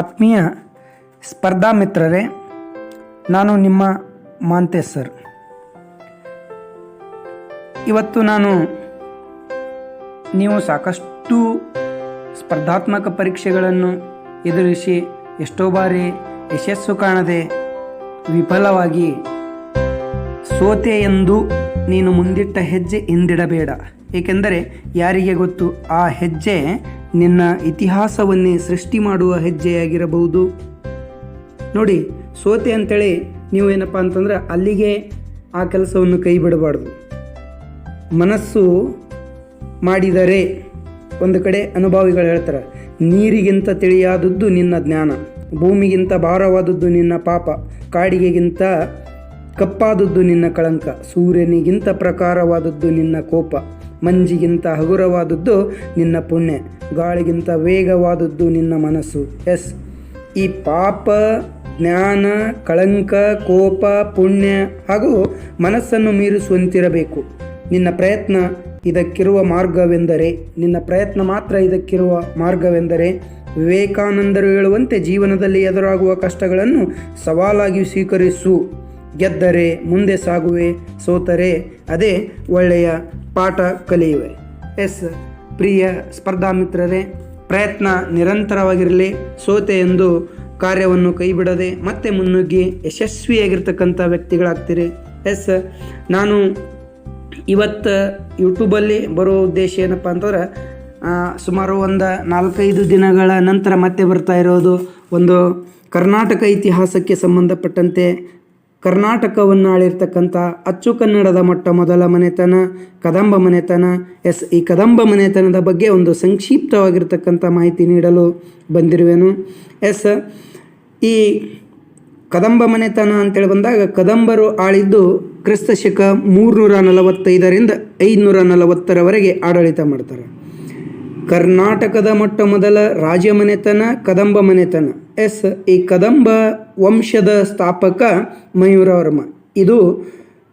ಆತ್ಮೀಯ ಸ್ಪರ್ಧಾ ಮಿತ್ರರೇ, ನಾನು ನಿಮ್ಮ ಮಾಂತೇಶ್ ಸರ್. ಇವತ್ತು ನಾನು ನೀವು ಸಾಕಷ್ಟು ಸ್ಪರ್ಧಾತ್ಮಕ ಪರೀಕ್ಷೆಗಳನ್ನು ಎದುರಿಸಿ ಎಷ್ಟೋ ಬಾರಿ ಯಶಸ್ಸು ಕಾಣದೆ ವಿಫಲವಾಗಿ ಸೋತೆ ಎಂದು ನೀನು ಮುಂದಿಟ್ಟ ಹೆಜ್ಜೆ ಹಿಂದಿಡಬೇಡ. ಏಕೆಂದರೆ ಯಾರಿಗೆ ಗೊತ್ತು, ಆ ಹೆಜ್ಜೆ ನಿನ್ನ ಇತಿಹಾಸವನ್ನೇ ಸೃಷ್ಟಿ ಮಾಡುವ ಹೆಜ್ಜೆಯಾಗಿರಬಹುದು. ನೋಡಿ, ಸೋತೆ ಅಂತೇಳಿ ನೀವು ಏನಪ್ಪ ಅಂತಂದ್ರೆ ಅಲ್ಲಿಗೆ ಆ ಕೆಲಸವನ್ನು ಕೈ ಬಿಡಬಾರ್ದು. ಮನಸ್ಸು ಮಾಡಿದರೆ ಒಂದು ಕಡೆ ಅನುಭವಿಗಳು ಹೇಳ್ತಾರೆ, ನೀರಿಗಿಂತ ತಿಳಿಯಾದದ್ದು ನಿನ್ನ ಜ್ಞಾನ, ಭೂಮಿಗಿಂತ ಭಾರವಾದದ್ದು ನಿನ್ನ ಪಾಪ, ಕಾಡಿಗೆಗಿಂತ ಕಪ್ಪಾದದ್ದು ನಿನ್ನ ಕಳಂಕ, ಸೂರ್ಯನಿಗಿಂತ ಪ್ರಕಾರವಾದದ್ದು ನಿನ್ನ ಕೋಪ. ಮಂಜಿಗಿಂತ ಹಗುರವಾದದ್ದು ನಿನ್ನ ಪುಣ್ಯ, ಗಾಳಿಗಿಂತ ವೇಗವಾದದ್ದು ನಿನ್ನ ಮನಸ್ಸು. ಎಸ್. ಈ ಪಾಪ, ಜ್ಞಾನ, ಕಳಂಕ, ಕೋಪ, ಪುಣ್ಯ ಹಾಗೂ ಮನಸ್ಸನ್ನು ಮೀರಿಸುವಂತಿರಬೇಕು. ನಿನ್ನ ಪ್ರಯತ್ನ ಇದಕ್ಕಿರುವ ಮಾರ್ಗವೆಂದರೆ, ನಿನ್ನ ಪ್ರಯತ್ನ ಮಾತ್ರ ಇದಕ್ಕಿರುವ ಮಾರ್ಗವೆಂದರೆ, ವಿವೇಕಾನಂದರು ಹೇಳುವಂತೆ ಜೀವನದಲ್ಲಿ ಎದುರಾಗುವ ಕಷ್ಟಗಳನ್ನು ಸವಾಲಾಗಿ ಸ್ವೀಕರಿಸು. ಗೆದ್ದರೆ ಮುಂದೆ ಸಾಗುವೆ, ಸೋತರೆ ಅದೇ ಒಳ್ಳೆಯ ಪಾಠ ಕಲಿಯುವೆ. ಎಸ್, ಪ್ರಿಯ ಸ್ಪರ್ಧಾ ಮಿತ್ರರೇ, ಪ್ರಯತ್ನ ನಿರಂತರವಾಗಿರಲಿ, ಸೋತೆ ಎಂದು ಕಾರ್ಯವನ್ನು ಕೈಬಿಡದೆ ಮತ್ತೆ ಮುನ್ನುಗ್ಗಿ ಯಶಸ್ವಿಯಾಗಿರ್ತಕ್ಕಂಥ ವ್ಯಕ್ತಿಗಳಾಗ್ತೀರಿ. ಎಸ್, ನಾನು ಇವತ್ತು ಯೂಟ್ಯೂಬಲ್ಲಿ ಬರೋ ಉದ್ದೇಶ ಏನಪ್ಪ ಅಂತಂದ್ರೆ ಸುಮಾರು ಒಂದು ನಾಲ್ಕೈದು ದಿನಗಳ ನಂತರ ಮತ್ತೆ ಬರ್ತಾ ಇರೋದು ಒಂದು ಕರ್ನಾಟಕ ಇತಿಹಾಸಕ್ಕೆ ಸಂಬಂಧಪಟ್ಟಂತೆ ಕರ್ನಾಟಕವನ್ನು ಆಳಿರ್ತಕ್ಕಂಥ ಅಚ್ಚು ಕನ್ನಡದ ಮೊಟ್ಟ ಮೊದಲ ಮನೆತನ, ಕದಂಬ ಮನೆತನ, ಎಸ್, ಈ ಕದಂಬ ಮನೆತನದ ಬಗ್ಗೆ ಒಂದು ಸಂಕ್ಷಿಪ್ತವಾಗಿರ್ತಕ್ಕಂಥ ಮಾಹಿತಿ ನೀಡಲು ಬಂದಿರುವೆನು. ಎಸ್, ಈ ಕದಂಬ ಮನೆತನ ಅಂತೇಳಿ ಬಂದಾಗ ಕದಂಬರು ಆಳಿದ್ದು ಕ್ರಿಸ್ತ ಶಕ ಮೂರ್ನೂರ ನಲವತ್ತೈದರಿಂದ ಐದುನೂರ ನಲವತ್ತರವರೆಗೆ ಆಡಳಿತ ಮಾಡ್ತಾರೆ. ಕರ್ನಾಟಕದ ಮೊಟ್ಟ ಮೊದಲ ರಾಜ ಮನೆತನ ಕದಂಬ ಮನೆತನ. ಎಸ್. ಈ ಕದಂಬ ವಂಶದ ಸ್ಥಾಪಕ ಮಯೂರವರ್ಮ ಇದು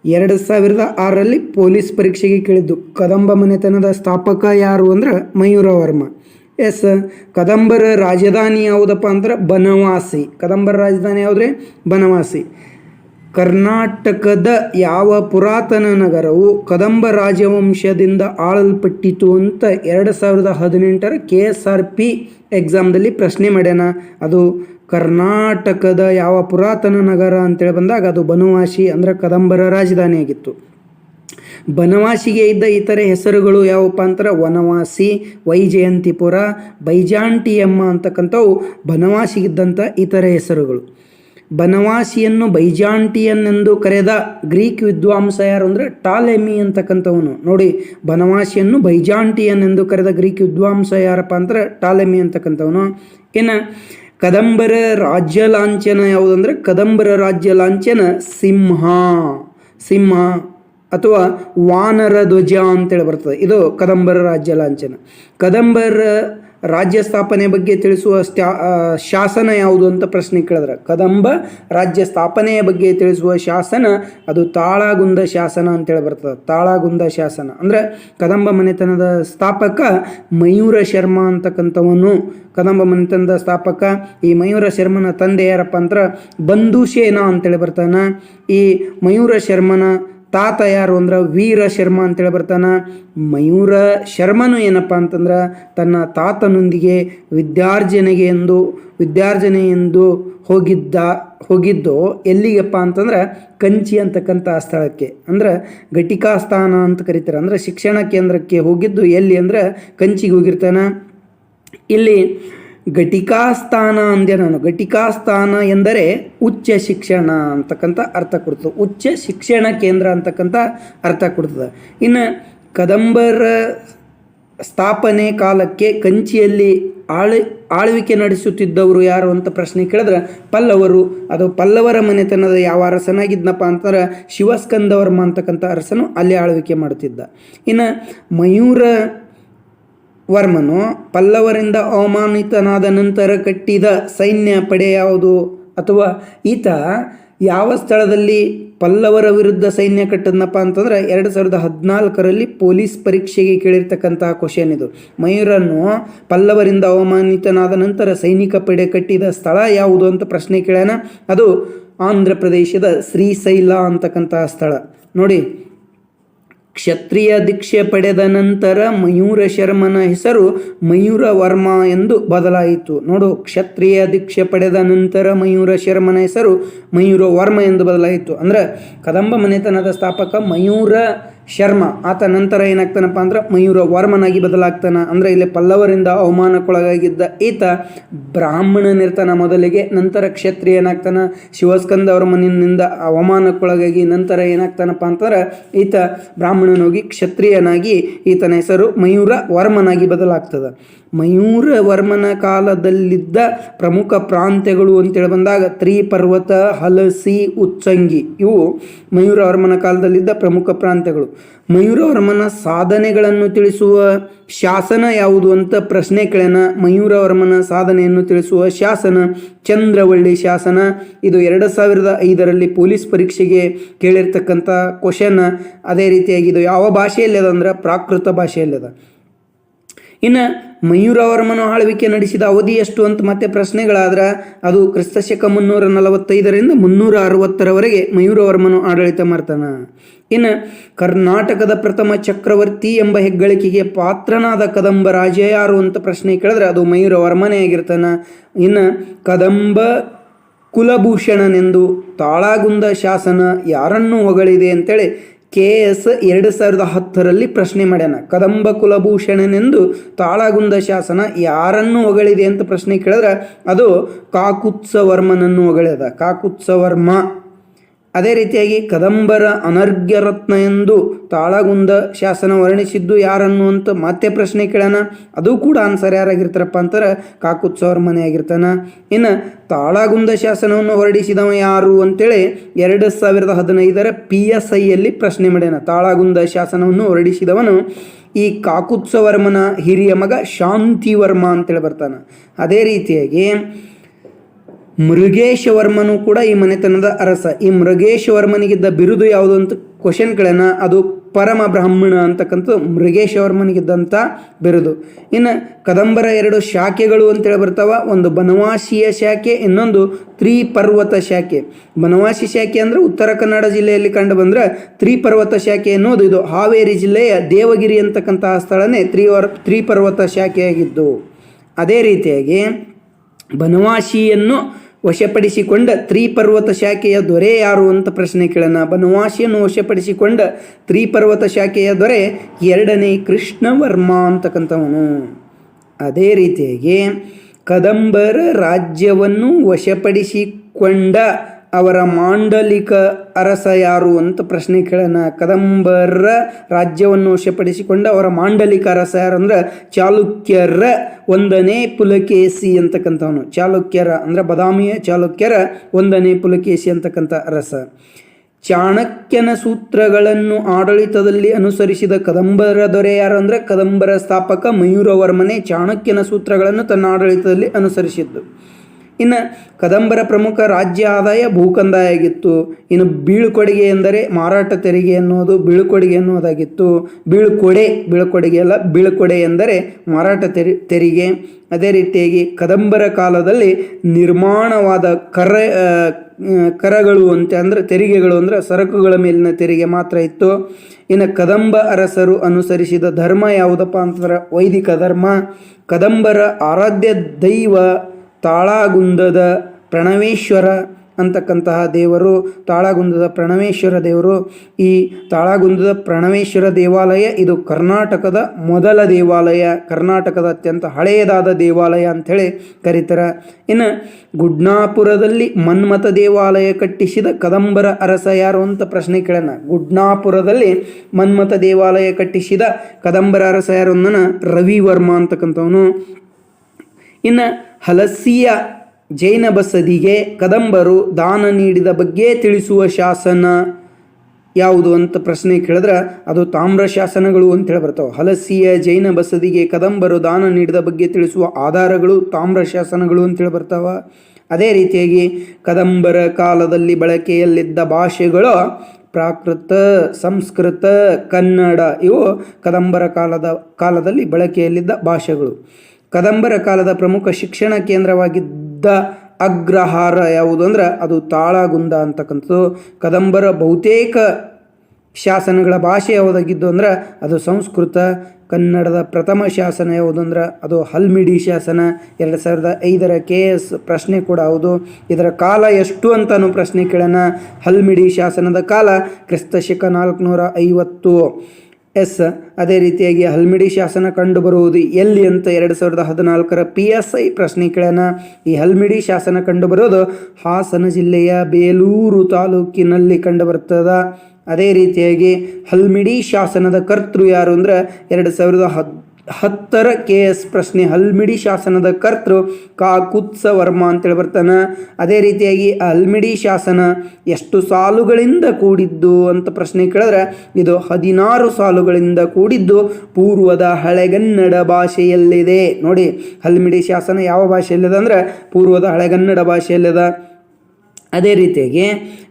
ಎರಡು ಸಾವಿರದ ಆರರಲ್ಲಿ ಪೊಲೀಸ್ ಪರೀಕ್ಷೆಗೆ ಕೇಳಿದ್ದು. ಕದಂಬ ಮನೆತನದ ಸ್ಥಾಪಕ ಯಾರು ಅಂದ್ರೆ ಮಯೂರವರ್ಮ ಎಸ್. ಕದಂಬರ ರಾಜಧಾನಿ ಯಾವುದಪ್ಪ ಅಂದ್ರೆ ಬನವಾಸಿ. ಕದಂಬರ ರಾಜಧಾನಿ ಯಾವುದ್ರೆ? ಬನವಾಸಿ. ಕರ್ನಾಟಕದ ಯಾವ ಪುರಾತನ ನಗರವು ಕದಂಬ ರಾಜವಂಶದಿಂದ ಆಳಲ್ಪಟ್ಟಿತು ಅಂತ ಎರಡು ಸಾವಿರದ ಹದಿನೆಂಟರ ಕೆ ಎಸ್ ಆರ್ ಪಿ ಎಕ್ಸಾಮ್ದಲ್ಲಿ ಪ್ರಶ್ನೆ ಮಾಡ್ಯಾನ. ಅದು ಕರ್ನಾಟಕದ ಯಾವ ಪುರಾತನ ನಗರ ಅಂತೇಳಿ ಬಂದಾಗ ಅದು ಬನವಾಸಿ ಅಂದರೆ ಕದಂಬರ ರಾಜಧಾನಿಯಾಗಿತ್ತು. ಬನವಾಸಿಗೆ ಇದ್ದ ಇತರೆ ಹೆಸರುಗಳು ಯಾವಪ್ಪ ಅಂತಾರೆ ವನವಾಸಿ, ವೈಜಯಂತಿಪುರ, ಬೈಜಾಂಟಿಯಮ್ಮ ಅಂತಕ್ಕಂಥವು ಬನವಾಸಿಗಿದ್ದಂಥ ಇತರೆ ಹೆಸರುಗಳು. ಬನವಾಸಿಯನ್ನು ಬೈಜಾಂಟಿಯನ್ನೆಂದು ಕರೆದ ಗ್ರೀಕ್ ವಿದ್ವಾಂಸ ಯಾರು ಅಂದರೆ ಟಾಲೆಮಿ ಅಂತಕ್ಕಂಥವನು. ನೋಡಿ, ಬನವಾಸಿಯನ್ನು ಬೈಜಾಂಟಿಯನ್ ಎಂದು ಕರೆದ ಗ್ರೀಕ್ ವಿದ್ವಾಂಸ ಯಾರಪ್ಪ ಅಂದ್ರೆ ಟಾಲೆಮಿ ಅಂತಕ್ಕಂಥವನು. ಏನು ಕದಂಬರ ರಾಜ್ಯ ಲಾಂಛನ ಯಾವುದಂದ್ರೆ ಕದಂಬರ ರಾಜ್ಯ ಲಾಂಛನ ಸಿಂಹ ಸಿಂಹ ಅಥವಾ ವಾನರ ಧ್ವಜ ಅಂತೇಳಿ ಬರ್ತದೆ. ಇದು ಕದಂಬರ ರಾಜ್ಯ ಲಾಂಛನ. ಕದಂಬರ ರಾಜ್ಯ ಸ್ಥಾಪನೆ ಬಗ್ಗೆ ತಿಳಿಸುವ ಶಾಸನ ಯಾವುದು ಅಂತ ಪ್ರಶ್ನೆ ಕೇಳಿದ್ರೆ, ಕದಂಬ ರಾಜ್ಯ ಸ್ಥಾಪನೆಯ ಬಗ್ಗೆ ತಿಳಿಸುವ ಶಾಸನ ಅದು ತಾಳಗುಂದ ಶಾಸನ ಅಂತೇಳಿ ಬರ್ತದೆ. ತಾಳಗುಂದ ಶಾಸನ. ಅಂದರೆ ಕದಂಬ ಮನೆತನದ ಸ್ಥಾಪಕ ಮಯೂರ ಶರ್ಮ ಅಂತಕ್ಕಂಥವನು. ಕದಂಬ ಮನೆತನದ ಸ್ಥಾಪಕ ಈ ಮಯೂರ ಶರ್ಮನ ತಂದೆ ಯಾರಪ್ಪ ಅಂದ್ರೆ ಬಂಧುಶೇನ ಅಂತೇಳಿ ಬರ್ತಾನೆ. ಈ ಮಯೂರ ಶರ್ಮನ ತಾತ ಯಾರು ಅಂದ್ರೆ ವೀರ ಶರ್ಮ ಅಂತೇಳಿ ಬರ್ತಾನ. ಮಯೂರ ಶರ್ಮನು ಏನಪ್ಪ ಅಂತಂದ್ರೆ ತನ್ನ ತಾತನೊಂದಿಗೆ ವಿದ್ಯಾರ್ಜನೆಗೆ ಎಂದು, ವಿದ್ಯಾರ್ಜನೆ ಎಂದು ಹೋಗಿದ್ದ, ಹೋಗಿದ್ದು ಎಲ್ಲಿಗೆಪ್ಪ ಅಂತಂದ್ರೆ ಕಂಚಿ ಅಂತಕ್ಕಂಥ ಸ್ಥಳಕ್ಕೆ. ಅಂದ್ರೆ ಘಟಿಕಾ ಸ್ಥಾನ ಅಂತ ಕರೀತಾರೆ. ಅಂದ್ರೆ ಶಿಕ್ಷಣ ಕೇಂದ್ರಕ್ಕೆ ಹೋಗಿದ್ದು ಎಲ್ಲಿ ಅಂದ್ರೆ ಕಂಚಿಗೆ ಹೋಗಿರ್ತಾನೆ. ಇಲ್ಲಿ ಘಟಿಕಾಸ್ಥಾನ ಅಂದೆ ನಾನು. ಘಟಿಕಾಸ್ಥಾನ ಎಂದರೆ ಉಚ್ಚ ಶಿಕ್ಷಣ ಅಂತಕ್ಕಂಥ ಅರ್ಥ ಕೊಡ್ತದೆ. ಉಚ್ಚ ಶಿಕ್ಷಣ ಕೇಂದ್ರ ಅಂತಕ್ಕಂಥ ಅರ್ಥ ಕೊಡ್ತದೆ. ಇನ್ನು ಕದಂಬರ ಸ್ಥಾಪನೆ ಕಾಲಕ್ಕೆ ಕಂಚಿಯಲ್ಲಿ ಆಳಿ, ಆಳ್ವಿಕೆ ನಡೆಸುತ್ತಿದ್ದವರು ಯಾರು ಅಂತ ಪ್ರಶ್ನೆ ಕೇಳಿದ್ರೆ ಪಲ್ಲವರು. ಅದು ಪಲ್ಲವರ ಮನೆತನದ ಯಾವ ಅರಸನಾಗಿದ್ನಪ್ಪ ಅಂತಂದ್ರೆ ಶಿವಸ್ಕಂದವರ್ಮ ಅಂತಕ್ಕಂಥ ಅರಸನು ಅಲ್ಲಿ ಆಳ್ವಿಕೆ ಮಾಡುತ್ತಿದ್ದ. ಇನ್ನು ಮಯೂರ ವರ್ಮನು ಪಲ್ಲವರಿಂದ ಅವಮಾನಿತನಾದ ನಂತರ ಕಟ್ಟಿದ ಸೈನ್ಯ ಪಡೆ ಯಾವುದು? ಅಥವಾ ಈತ ಯಾವ ಸ್ಥಳದಲ್ಲಿ ಪಲ್ಲವರ ವಿರುದ್ಧ ಸೈನ್ಯ ಕಟ್ಟದ್ನಪ್ಪ ಅಂತಂದ್ರೆ ಎರಡು ಸಾವಿರದ ಹದಿನಾಲ್ಕರಲ್ಲಿ ಪೊಲೀಸ್ ಪರೀಕ್ಷೆಗೆ ಕೇಳಿರ್ತಕ್ಕಂತಹ ಕ್ವಶನ್ ಇದು. ಮಯೂರನ್ನು ಪಲ್ಲವರಿಂದ ಅವಮಾನಿತನಾದ ನಂತರ ಸೈನಿಕ ಪಡೆ ಕಟ್ಟಿದ ಸ್ಥಳ ಯಾವುದು ಅಂತ ಪ್ರಶ್ನೆ ಕೇಳ್ಯಾನ ಅದು ಆಂಧ್ರ ಪ್ರದೇಶದ ಶ್ರೀಶೈಲ ಅಂತಕ್ಕಂತಹ ಸ್ಥಳ. ನೋಡಿ ಕ್ಷತ್ರಿಯ ದೀಕ್ಷೆ ಪಡೆದ ನಂತರ ಮಯೂರ ಶರ್ಮನ ಹೆಸರು ಮಯೂರ ವರ್ಮ ಎಂದು ಬದಲಾಯಿತು. ನೋಡು, ಕ್ಷತ್ರಿಯ ದೀಕ್ಷೆ ಪಡೆದ ನಂತರ ಮಯೂರ ಶರ್ಮನ ಹೆಸರು ಮಯೂರ ವರ್ಮ ಎಂದು ಬದಲಾಯಿತು. ಅಂದ್ರೆ ಕದಂಬ ಮನೆತನದ ಸ್ಥಾಪಕ ಮಯೂರ ಶರ್ಮ, ಆತ ನಂತರ ಏನಾಗ್ತಾನಪ್ಪ ಅಂದ್ರೆ ಮಯೂರ ವರ್ಮನಾಗಿ ಬದಲಾಗ್ತಾನ. ಅಂದ್ರೆ ಇಲ್ಲಿ ಪಲ್ಲವರಿಂದ ಅವಮಾನಕ್ಕೊಳಗಾಗಿದ್ದ ಈತ ಬ್ರಾಹ್ಮಣನಿರ್ತಾನ ಮೊದಲಿಗೆ, ನಂತರ ಕ್ಷತ್ರಿಯನಾಗ್ತಾನ ಶಿವಸ್ಕಂದ ಅವರ ಮನೆಯಿಂದ ಅವಮಾನಕ್ಕೊಳಗಾಗಿ ನಂತರ ಏನಾಗ್ತಾನಪ್ಪ ಅಂತಂದ್ರೆ ಈತ ಬ್ರಾಹ್ಮಣನೋಗಿ ಕ್ಷತ್ರಿಯನಾಗಿ ಈತನ ಹೆಸರು ಮಯೂರ ವರ್ಮನಾಗಿ ಬದಲಾಗ್ತದ. ಮಯೂರ ವರ್ಮನ ಕಾಲದಲ್ಲಿದ್ದ ಪ್ರಮುಖ ಪ್ರಾಂತ್ಯಗಳು ಅಂತೇಳಿ ಬಂದಾಗ ತ್ರಿಪರ್ವತ, ಹಲಸಿ, ಉಚ್ಚಂಗಿ, ಇವು ಮಯೂರ ವರ್ಮನ ಕಾಲದಲ್ಲಿದ್ದ ಪ್ರಮುಖ ಪ್ರಾಂತ್ಯಗಳು. ಮಯೂರವರ್ಮನ ಸಾಧನೆಗಳನ್ನು ತಿಳಿಸುವ ಶಾಸನ ಯಾವುದು ಅಂತ ಪ್ರಶ್ನೆ ಕೇಳೋಣ. ಮಯೂರವರ್ಮನ ಸಾಧನೆಯನ್ನು ತಿಳಿಸುವ ಶಾಸನ ಚಂದ್ರವಳ್ಳಿ ಶಾಸನ. ಇದು ಎರಡು ಸಾವಿರದ ಐದರಲ್ಲಿ ಪೊಲೀಸ್ ಪರೀಕ್ಷೆಗೆ ಕೇಳಿರ್ತಕ್ಕಂಥ ಕ್ವಶನ್ ಅದೇ ರೀತಿಯಾಗಿ ಇದು ಯಾವ ಭಾಷೆಯಲ್ಲಿ ಅದ ಅಂದ್ರೆ ಪ್ರಾಕೃತ ಭಾಷೆಯಲ್ಲಿದೆ ಇನ್ನು ಮಯೂರವರ್ಮನ ಆಳ್ವಿಕೆ ನಡೆಸಿದ ಅವಧಿ ಎಷ್ಟು ಅಂತ ಮತ್ತೆ ಪ್ರಶ್ನೆಗಳಾದ್ರೆ ಅದು ಕ್ರಿಸ್ತಶಕ ಮುನ್ನೂರ ನಲವತ್ತೈದರಿಂದ ಮುನ್ನೂರ ಅರವತ್ತರವರೆಗೆ ಮಯೂರವರ್ಮನು ಆಡಳಿತ ಮಾಡ್ತಾನ. ಇನ್ನು ಕರ್ನಾಟಕದ ಪ್ರಥಮ ಚಕ್ರವರ್ತಿ ಎಂಬ ಹೆಗ್ಗಳಿಕೆಗೆ ಪಾತ್ರನಾದ ಕದಂಬ ರಾಜ ಯಾರು ಅಂತ ಪ್ರಶ್ನೆ ಕೇಳಿದ್ರೆ ಅದು ಮಯೂರವರ್ಮನೇ ಆಗಿರ್ತಾನೆ ಇನ್ನು ಕದಂಬ ಕುಲಭೂಷಣನೆಂದು ತಾಳಗುಂದ ಶಾಸನ ಯಾರನ್ನು ಹೊಗಳಿದೆ ಅಂತೇಳಿ ಕೆ ಎಸ್ ಎರಡು ಸಾವಿರದ ಹತ್ತರಲ್ಲಿ ಪ್ರಶ್ನೆ ಮಾಡ್ಯಾನ. ಕದಂಬ ಕುಲಭೂಷಣನೆಂದು ತಾಳಗುಂದ ಶಾಸನ ಯಾರನ್ನು ಹೊಗಳಿದೆ ಅಂತ ಪ್ರಶ್ನೆ ಕೇಳಿದ್ರೆ ಅದು ಕಾಕುತ್ಸವರ್ಮನನ್ನು ಹೊಗಳಿದ. ಕಾಕುತ್ಸವರ್ಮ. ಅದೇ ರೀತಿಯಾಗಿ ಕದಂಬರ ಅನರ್ಘ್ಯ ರತ್ನ ಎಂದು ತಾಳಗುಂದ ಶಾಸನ ವರ್ಣಿಸಿದ್ದು ಯಾರನ್ನು ಅಂತ ಮತ್ತೆ ಪ್ರಶ್ನೆ ಕೇಳೋಣ. ಅದು ಕೂಡ ಆನ್ಸರ್ ಯಾರಾಗಿರ್ತಾರಪ್ಪ ಅಂತಾರೆ ಕಾಕುತ್ಸವರ್ಮನೆ ಆಗಿರ್ತಾನ ಇನ್ನು ತಾಳಗುಂದ ಶಾಸನವನ್ನು ಹೊರಡಿಸಿದವ ಯಾರು ಅಂತೇಳಿ ಎರಡು ಸಾವಿರದ ಹದಿನೈದರ ಪಿ ಎಸ್ ಐಯಲ್ಲಿ ಪ್ರಶ್ನೆ ಮಾಡ್ಯಾನ. ತಾಳಗುಂದ ಶಾಸನವನ್ನು ಹೊರಡಿಸಿದವನು ಈ ಕಾಕುತ್ಸವರ್ಮನ ಹಿರಿಯ ಮಗ ಶಾಂತಿವರ್ಮ ಅಂತೇಳಿ ಬರ್ತಾನೆ. ಅದೇ ರೀತಿಯಾಗಿ ಮೃಗೇಶವರ್ಮನು ಕೂಡ ಈ ಮನೆತನದ ಅರಸ. ಈ ಮೃಗೇಶವರ್ಮನಿಗಿದ್ದ ಬಿರುದು ಯಾವುದು ಅಂತ ಕ್ವಶನ್ ಅದು ಪರಮ ಬ್ರಾಹ್ಮಣ ಅಂತಕ್ಕಂಥದ್ದು ಮೃಗೇಶವರ್ಮನಿಗಿದ್ದಂಥ ಬಿರುದು. ಇನ್ನು ಕದಂಬರ ಎರಡು ಶಾಖೆಗಳು ಅಂತೇಳಿ ಬರ್ತಾವ. ಒಂದು ಬನವಾಸಿಯ ಶಾಖೆ, ಇನ್ನೊಂದು ತ್ರಿಪರ್ವತ ಶಾಖೆ. ಬನವಾಸಿ ಶಾಖೆ ಅಂದರೆ ಉತ್ತರ ಕನ್ನಡ ಜಿಲ್ಲೆಯಲ್ಲಿ ಕಂಡು ಬಂದರೆ ತ್ರಿಪರ್ವತ ಶಾಖೆ ಅನ್ನೋದು ಇದು ಹಾವೇರಿ ಜಿಲ್ಲೆಯ ದೇವಗಿರಿ ಅಂತಕ್ಕಂತಹ ಸ್ಥಳನೇ ತ್ರಿವರ್, ತ್ರಿಪರ್ವತ ಶಾಖೆಯಾಗಿದ್ದು. ಅದೇ ರೀತಿಯಾಗಿ ಬನವಾಸಿಯನ್ನು ವಶಪಡಿಸಿಕೊಂಡ ತ್ರಿಪರ್ವತ ಶಾಖೆಯ ದೊರೆ ಯಾರು ಅಂತ ಪ್ರಶ್ನೆ ಕೇಳೋಣ. ಬನವಾಸಿಯನ್ನು ವಶಪಡಿಸಿಕೊಂಡ ತ್ರಿಪರ್ವತ ಶಾಖೆಯ ದೊರೆ ಎರಡನೇ ಕೃಷ್ಣವರ್ಮ ಅಂತಕ್ಕಂಥವನು ಅದೇ ರೀತಿಯಾಗಿ ಕದಂಬರ ರಾಜ್ಯವನ್ನು ವಶಪಡಿಸಿಕೊಂಡ ಅವರ ಮಾಂಡಲಿಕ ಅರಸ ಯಾರು ಅಂತ ಪ್ರಶ್ನೆ ಕೇಳೋಣ. ಕದಂಬರ ರಾಜ್ಯವನ್ನು ವಶಪಡಿಸಿಕೊಂಡ ಅವರ ಮಾಂಡಲಿಕ ಅರಸ ಯಾರು ಅಂದ್ರೆ ಚಾಲುಕ್ಯರ ಒಂದನೇ ಪುಲಕೇಶಿ ಅಂತಕ್ಕಂಥವನು. ಚಾಲುಕ್ಯರ ಅಂದರೆ ಬದಾಮಿಯ ಚಾಲುಕ್ಯರ ಒಂದನೇ ಪುಲಕೇಶಿ ಅಂತಕ್ಕಂಥ ಅರಸ. ಚಾಣಕ್ಯನ ಸೂತ್ರಗಳನ್ನು ಆಡಳಿತದಲ್ಲಿ ಅನುಸರಿಸಿದ ಕದಂಬರ ದೊರೆ ಯಾರು ಅಂದರೆ ಕದಂಬರ ಸ್ಥಾಪಕ ಮಯೂರವರ್ಮನೆ ಚಾಣಕ್ಯನ ಸೂತ್ರಗಳನ್ನು ತನ್ನ ಆಡಳಿತದಲ್ಲಿ ಅನುಸರಿಸಿದ್ದು. ಇನ್ನು ಕದಂಬರ ಪ್ರಮುಖ ರಾಜ್ಯ ಆದಾಯ ಭೂಕಂದಾಯ ಆಗಿತ್ತು ಇನ್ನು ಬೀಳ್ಕೊಡುಗೆ ಎಂದರೆ ಮಾರಾಟ ತೆರಿಗೆ ಎನ್ನುವುದು ಬೀಳ್ಕೊಡುಗೆ ಎನ್ನುವುದಾಗಿತ್ತು. ಬೀಳ್ಕೊಡೆ, ಬೀಳ್ಕೊಡುಗೆ ಅಲ್ಲ, ಬೀಳ್ಕೊಡೆ ಎಂದರೆ ಮಾರಾಟ ತೆರಿ, ತೆರಿಗೆ. ಅದೇ ರೀತಿಯಾಗಿ ಕದಂಬರ ಕಾಲದಲ್ಲಿ ನಿರ್ಮಾಣವಾದ ಕರ ಕರಗಳು ಅಂತ ಅಂದರೆ ತೆರಿಗೆಗಳು ಅಂದರೆ ಸರಕುಗಳ ಮೇಲಿನ ತೆರಿಗೆ ಮಾತ್ರ ಇತ್ತು. ಇನ್ನು ಕದಂಬ ಅರಸರು ಅನುಸರಿಸಿದ ಧರ್ಮ ಯಾವುದಪ್ಪ ಅಂತಂದ್ರೆ ವೈದಿಕ ಧರ್ಮ. ಕದಂಬರ ಆರಾಧ್ಯ ದೈವ ತಾಳಗುಂದದ ಪ್ರಣವೇಶ್ವರ ಅಂತಕ್ಕಂತಹ ದೇವರು, ತಾಳಗುಂದದ ಪ್ರಣವೇಶ್ವರ ದೇವರು. ಈ ತಾಳಗುಂದದ ಪ್ರಣವೇಶ್ವರ ದೇವಾಲಯ ಇದು ಕರ್ನಾಟಕದ ಮೊದಲ ದೇವಾಲಯ, ಕರ್ನಾಟಕದ ಅತ್ಯಂತ ಹಳೆಯದಾದ ದೇವಾಲಯ ಅಂಥೇಳಿ ಕರೀತಾರೆ. ಇನ್ನು ಗುಡ್ನಾಪುರದಲ್ಲಿ ಮನ್ಮಥ ದೇವಾಲಯ ಕಟ್ಟಿಸಿದ ಕದಂಬರ ಅರಸ ಯಾರು ಅಂತ ಪ್ರಶ್ನೆ ಕೇಳೋಣ. ಗುಡ್ನಾಪುರದಲ್ಲಿ ಮನ್ಮಥ ದೇವಾಲಯ ಕಟ್ಟಿಸಿದ ಕದಂಬರ ಅರಸ ಯಾರು ರವಿವರ್ಮ ಅಂತಕ್ಕಂಥವನು. ಇನ್ನು ಹಲಸಿಯ ಜೈನ ಬಸದಿಗೆ ಕದಂಬರು ದಾನ ನೀಡಿದ ಬಗ್ಗೆ ತಿಳಿಸುವ ಶಾಸನ ಯಾವುದು ಅಂತ ಪ್ರಶ್ನೆ ಕೇಳಿದ್ರೆ ಅದು ತಾಮ್ರ ಶಾಸನಗಳು ಅಂತೇಳಿ ಬರ್ತಾವೆ. ಹಲಸಿಯ ಜೈನ ಬಸದಿಗೆ ಕದಂಬರು ದಾನ ನೀಡಿದ ಬಗ್ಗೆ ತಿಳಿಸುವ ಆಧಾರಗಳು ತಾಮ್ರ ಶಾಸನಗಳು ಅಂತೇಳಿ ಬರ್ತಾವ. ಅದೇ ರೀತಿಯಾಗಿ ಕದಂಬರ ಕಾಲದಲ್ಲಿ ಬಳಕೆಯಲ್ಲಿದ್ದ ಭಾಷೆಗಳು ಪ್ರಾಕೃತ, ಸಂಸ್ಕೃತ, ಕನ್ನಡ ಇವು ಕದಂಬರ ಕಾಲದ, ಕಾಲದಲ್ಲಿ ಬಳಕೆಯಲ್ಲಿದ್ದ ಭಾಷೆಗಳು. ಕದಂಬರ ಕಾಲದ ಪ್ರಮುಖ ಶಿಕ್ಷಣ ಕೇಂದ್ರವಾಗಿದ್ದ ಅಗ್ರಹಾರ ಯಾವುದು ಅಂದ್ರೆ ಅದು ತಾಳಗುಂದ ಅಂತಕ್ಕಂಥದ್ದು. ಕದಂಬರ ಬಹುತೇಕ ಶಾಸನಗಳ ಭಾಷೆ ಯಾವುದಾಗಿದ್ದು ಅಂದ್ರೆ ಅದು ಸಂಸ್ಕೃತ, ಕನ್ನಡದ ಪ್ರಥಮ ಶಾಸನ ಯಾವುದು ಅಂದ್ರೆ ಅದು ಹಲ್ಮಿಡಿ ಶಾಸನ, ಎರಡು ಸಾವಿರದ ಐದರ ಕೆ ಎಸ್ ಪ್ರಶ್ನೆ ಕೂಡ ಹೌದು. ಇದರ ಕಾಲ ಎಷ್ಟು ಅಂತಾನು ಪ್ರಶ್ನೆ ಕೇಳೋಣ. ಹಲ್ಮಿಡಿ ಶಾಸನದ ಕಾಲ ಕ್ರಿಸ್ತ ಶಕ ನಾಲ್ಕುನೂರ ಐವತ್ತು. ಎಸ್. ಅದೇ ರೀತಿಯಾಗಿ ಹಲ್ಮಿಡಿ ಶಾಸನ ಕಂಡುಬರುವುದು ಎಲ್ಲಿ ಅಂತ ಎರಡು ಸಾವಿರದ ಹದಿನಾಲ್ಕರ ಪಿ ಎಸ್ ಐ ಪ್ರಶ್ನೆ ಕೇಳೋಣ. ಈ ಹಲ್ಮಿಡಿ ಶಾಸನ ಕಂಡುಬರೋದು ಹಾಸನ ಜಿಲ್ಲೆಯ ಬೇಲೂರು ತಾಲೂಕಿನಲ್ಲಿ ಕಂಡುಬರ್ತದ. ಅದೇ ರೀತಿಯಾಗಿ ಹಲ್ಮಿಡಿ ಶಾಸನದ ಕರ್ತೃ ಯಾರು ಅಂದ್ರೆ ಎರಡು ಸಾವಿರದ ಹದ್ ಹತ್ತರ ಕೆ ಎಸ್ ಪ್ರಶ್ನೆ ಹಲ್ಮಿಡಿ ಶಾಸನದ ಕರ್ತೃ ಕಾಕುತ್ಸ ವರ್ಮ ಅಂತೇಳಿ ಬರ್ತಾನೆ. ಅದೇ ರೀತಿಯಾಗಿ ಹಲ್ಮಿಡಿ ಶಾಸನ ಎಷ್ಟು ಸಾಲುಗಳಿಂದ ಕೂಡಿದ್ದು ಅಂತ ಪ್ರಶ್ನೆ ಕೇಳಿದ್ರೆ, ಇದು ಹದಿನಾರು ಸಾಲುಗಳಿಂದ ಕೂಡಿದ್ದು ಪೂರ್ವದ ಹಳೆಗನ್ನಡ ಭಾಷೆಯಲ್ಲಿದೆ. ನೋಡಿ ಹಲ್ಮಿಡಿ ಶಾಸನ ಯಾವ ಭಾಷೆಯಲ್ಲಿದೆ ಅಂದ್ರೆ ಪೂರ್ವದ ಹಳೆಗನ್ನಡ ಭಾಷೆಯಲ್ಲಿದೆ. ಅದೇ ರೀತಿಯಾಗಿ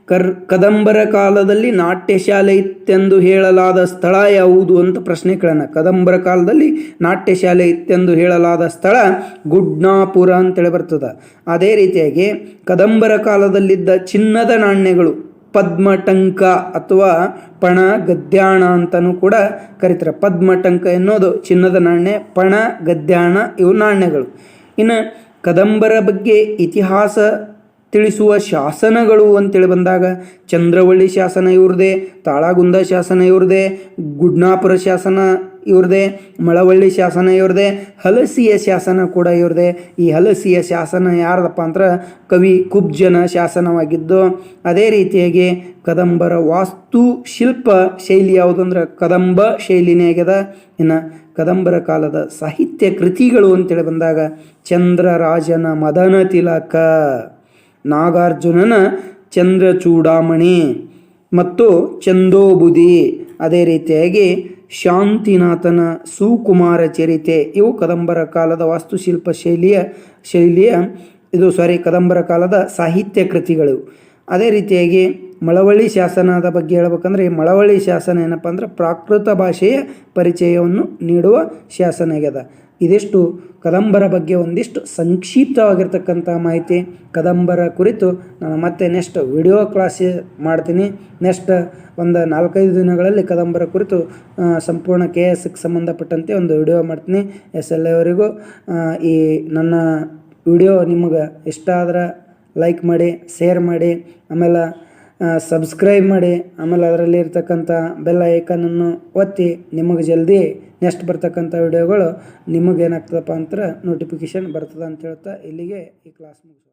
ಕರ್, ಕದಂಬರ ಕಾಲದಲ್ಲಿ ನಾಟ್ಯಶಾಲೆ ಇತ್ತೆಂದು ಹೇಳಲಾದ ಸ್ಥಳ ಯಾವುದು ಅಂತ ಪ್ರಶ್ನೆ ಕೇಳೋಣ. ಕದಂಬರ ಕಾಲದಲ್ಲಿ ನಾಟ್ಯಶಾಲೆ ಇತ್ತೆಂದು ಹೇಳಲಾದ ಸ್ಥಳ ಗುಡ್ನಾಪುರ ಅಂತೇಳಿ ಬರ್ತದೆ. ಅದೇ ರೀತಿಯಾಗಿ ಕದಂಬರ ಕಾಲದಲ್ಲಿದ್ದ ಚಿನ್ನದ ನಾಣ್ಯಗಳು ಪದ್ಮಟಂಕ ಅಥವಾ ಪಣ ಗದ್ಯಾಣ ಅಂತಲೂ ಕೂಡ ಕರೀತಾರೆ. ಪದ್ಮಟಂಕ ಎನ್ನುವುದು ಚಿನ್ನದ ನಾಣ್ಯ ಪಣ ಗದ್ಯಾಣ ಇವು ನಾಣ್ಯಗಳು. ಇನ್ನು ಕದಂಬರ ಬಗ್ಗೆ ಇತಿಹಾಸ ತಿಳಿಸುವ ಶಾಸನಗಳು ಅಂತೇಳಿ ಬಂದಾಗ ಚಂದ್ರವಳ್ಳಿ ಶಾಸನ ಇವ್ರದೇ, ತಾಳಗುಂದ ಶಾಸನ ಇವ್ರದೇ, ಗುಡ್ನಾಪುರ ಶಾಸನ ಇವ್ರದೇ, ಮಳವಳ್ಳಿ ಶಾಸನ ಇವ್ರದೇ, ಹಲಸಿಯ ಶಾಸನ ಕೂಡ ಇವ್ರದೇ. ಈ ಹಲಸಿಯ ಶಾಸನ ಯಾರದಪ್ಪ ಅಂದ್ರೆ ಕವಿ ಕುಬ್ಜನ ಶಾಸನವಾಗಿದ್ದು, ಅದೇ ರೀತಿಯಾಗಿ ಕದಂಬರ ವಾಸ್ತು ಶಿಲ್ಪ ಶೈಲಿ ಯಾವುದಂದ್ರೆ ಕದಂಬ ಶೈಲಿನೇ ಆಗ್ಯದ. ಇನ್ನು ಕದಂಬರ ಕಾಲದ ಸಾಹಿತ್ಯ ಕೃತಿಗಳು ಅಂತೇಳಿ ಬಂದಾಗ ಚಂದ್ರರಾಜನ ಮದನ ತಿಲಕ. ನಾಗಾರ್ಜುನನ ಚಂದ್ರಚೂಡಾಮಣಿ ಮತ್ತು ಚಂದೋಬುದಿ. ಅದೇ ರೀತಿಯಾಗಿ ಶಾಂತಿನಾಥನ ಸುಕುಮಾರ ಚರಿತೆ. ಇವು ಕದಂಬರ ಕಾಲದ ವಾಸ್ತುಶಿಲ್ಪ ಶೈಲಿಯ ಶೈಲಿಯ, ಇದು ಸಾರಿ ಕದಂಬರ ಕಾಲದ ಸಾಹಿತ್ಯ ಕೃತಿಗಳು. ಅದೇ ರೀತಿಯಾಗಿ ಮಳವಳ್ಳಿ ಶಾಸನದ ಬಗ್ಗೆ ಹೇಳ್ಬೇಕಂದ್ರೆ, ಮಳವಳ್ಳಿ ಶಾಸನ ಏನಪ್ಪ ಅಂದ್ರೆ ಪ್ರಾಕೃತ ಭಾಷೆಯ ಪರಿಚಯವನ್ನು ನೀಡುವ ಶಾಸನ ಆಗ್ಯದ. ಇದಿಷ್ಟು ಕದಂಬರ ಬಗ್ಗೆ ಒಂದಿಷ್ಟು ಸಂಕ್ಷಿಪ್ತವಾಗಿರ್ತಕ್ಕಂಥ ಮಾಹಿತಿ ಕದಂಬರ ಕುರಿತು ನಾನು ಮತ್ತೆ ನೆಕ್ಸ್ಟ್ ವಿಡಿಯೋ ಕ್ಲಾಸ್ ಮಾಡ್ತೀನಿ. ನೆಕ್ಸ್ಟ್ ಒಂದು ನಾಲ್ಕೈದು ದಿನಗಳಲ್ಲಿ ಕದಂಬರ ಕುರಿತು ಸಂಪೂರ್ಣ ಕೆ ಎಸ್ಗೆ ಸಂಬಂಧಪಟ್ಟಂತೆ ಒಂದು ವಿಡಿಯೋ ಮಾಡ್ತೀನಿ. ಎಸ್ ಎಲ್ಲವರಿಗೂ ಈ ನನ್ನ ವಿಡಿಯೋ ನಿಮಗೆ ಇಷ್ಟ ಆದ್ರೆ ಲೈಕ್ ಮಾಡಿ ಶೇರ್ ಮಾಡಿ. ಆಮೇಲೆ ಸಬ್ಸ್ಕ್ರೈಬ್ ಮಾಡಿ, ಆಮೇಲೆ ಅದರಲ್ಲಿ ಇರ್ತಕ್ಕಂಥ ಬೆಲ್ ಐಕನನ್ನು ಒತ್ತಿ, ನಿಮಗೆ ಜಲ್ದಿ ನೆಕ್ಸ್ಟ್ ಬರ್ತಕ್ಕಂಥ ವಿಡಿಯೋಗಳು ನಿಮಗೇನಾಗ್ತದಪ್ಪ ಅಂತ ನೋಟಿಫಿಕೇಶನ್ ಬರ್ತದೆ ಅಂತ ಹೇಳ್ತಾ ಇಲ್ಲಿಗೆ ಈ ಕ್ಲಾಸ್ ಮುಗಿಸೋಣ